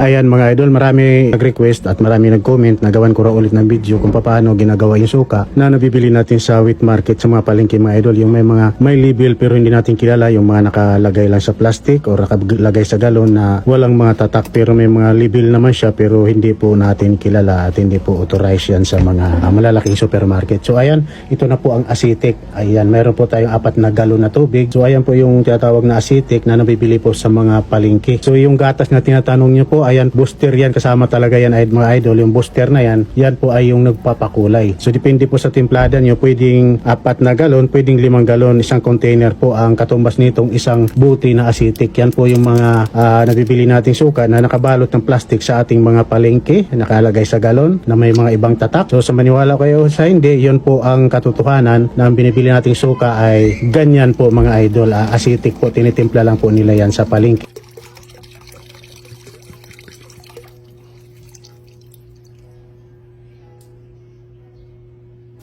Ayan mga idol, marami nag-request at marami nag-comment na gawan ko raw ulit ng video kung paano ginagawa yung suka na nabibili natin sa wheat market sa mga palengke mga idol. Yung may mga may label pero hindi natin kilala yung mga nakalagay lang sa plastic or nakalagay sa galon na walang mga tatak pero may mga label naman siya pero hindi po natin kilala at hindi po authorized yan sa mga ah, malalaking supermarket. So ayan, ito na po ang acetic. Ayan, meron po tayong apat na galon na tubig. So ayan po yung tinatawag na acetic na nabibili po sa mga palengke. So yung gatas na tinatanong niyo po, ayan, booster yan. Kasama talaga yan, ay mga idol. Yung booster na yan, yan po ay yung nagpapakulay. So depende po sa timplada niyo, pwedeng apat na galon, pwedeng limang galon, isang container po ang katumbas nitong isang buti na acetic. Yan po yung mga ah, nabibili nating suka na nakabalot ng plastic sa ating mga palengke, nakalagay sa galon na may mga ibang tatak. So sa maniwala kayo sa hindi, yun po ang katotohanan na ang binibili nating suka ay ganyan po mga idol. Ah, acetic po, tinitimpla lang po nila yan sa palengke.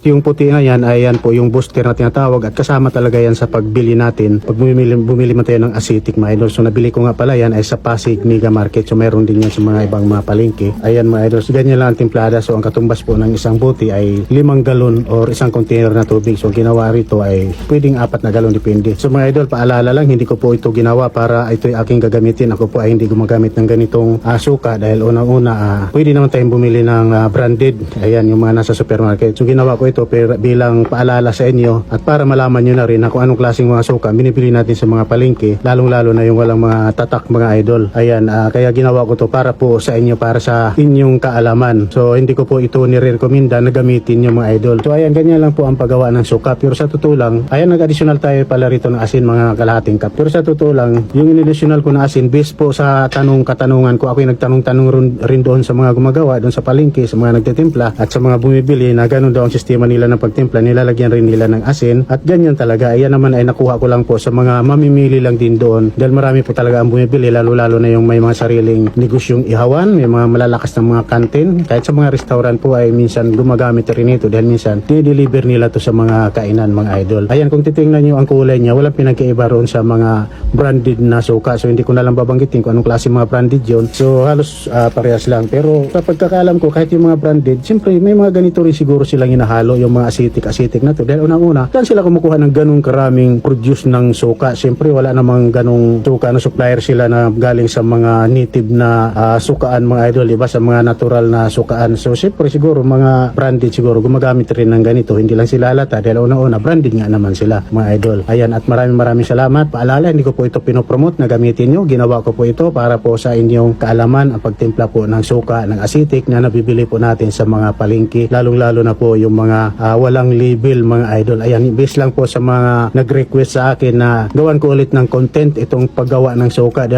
Yung puti na yan ay yan po yung booster na tinatawag at kasama talaga yan sa pagbili natin. Pag bumili, bumili man tayo ng acetic mga idol. So nabili ko nga pala yan ay sa Pasig Mega Market. So meron din yan sa mga ibang mga palengke. Ayan mga idol. So ganyan lang ang timplada. So ang katumbas po ng isang buti ay limang galon or isang container na tubig. So ginawa rito ay pwedeng apat na galon depende. So mga idol paalala lang hindi ko po ito ginawa para ito ay aking gagamitin. Ako po ay hindi gumagamit ng ganitong ah, suka dahil unang-una ah, pwede naman tayong bumili ng ah, branded. Ayan yung mga nasa supermarket. So ginawa ko ito per, bilang paalala sa inyo at para malaman nyo na rin na kung anong klaseng mga suka binibili natin sa mga palengke lalong-lalo na yung walang mga tatak mga idol. Ayan, ah, kaya ginawa ko to para po sa inyo, para sa inyong kaalaman. So hindi ko po ito nire-recommenda na gamitin yung mga idol. So ayan, ganyan lang po ang paggawa ng suka. Pero sa totoo lang, ayan nag-additional tayo pala rito ng asin mga kalahating cup. Pero sa totoo lang, yung in-additional ko na asin based po sa tanong katanungan ko, ako yung nagtanong-tanong rin doon sa mga gumagawa, doon sa palengke, sa mga nagtitimpla at sa mga bumibili na ganun daw ang sistema nila ng pagtimpla, nilalagyan rin nila ng asin at ganyan talaga. Ayan naman ay nakuha ko lang po sa mga mamimili lang din doon dahil marami po talaga ang bumibili lalo-lalo na yung may mga sariling negosyong ihawan, may mga malalakas na mga kantin. Kahit sa mga restaurant po ay minsan gumagamit rin ito dahil minsan dinideliver nila to sa mga kainan mga idol. Ayan kung titingnan nyo ang kulay niya, walang pinagkaiba roon sa mga branded na suka. So hindi ko na lang babanggitin kung anong klase mga branded yon. So halos ah, parehas lang. Pero sa pagkakalam ko kahit yung mga branded, siyempre may mga ganito rin siguro silang hinahalo yung mga acetic na to. Dahil unang-una, saan sila kumukuha ng ganong karaming produce ng suka? Siyempre wala namang ganong suka na supplier sila na galing sa mga native na ah, sukaan mga idol, iba sa mga natural na sukaan. So siyempre siguro mga branded siguro gumagamit rin ng ganito. Hindi lang sila halata dahil unang-una branded nga naman sila mga idol. Ayan at maraming maraming salamat. Paalala, hindi ko po ito pinopromote na gamitin nyo. Ginawa ko po ito para po sa inyong kaalaman ang pagtimpla po ng suka, ng acetic na nabibili po natin sa mga palengke. Lalong-lalo na po yung mga ah, walang label mga idol. Ayan, base lang po sa mga nag-request sa akin na gawan ko ulit ng content itong paggawa ng suka.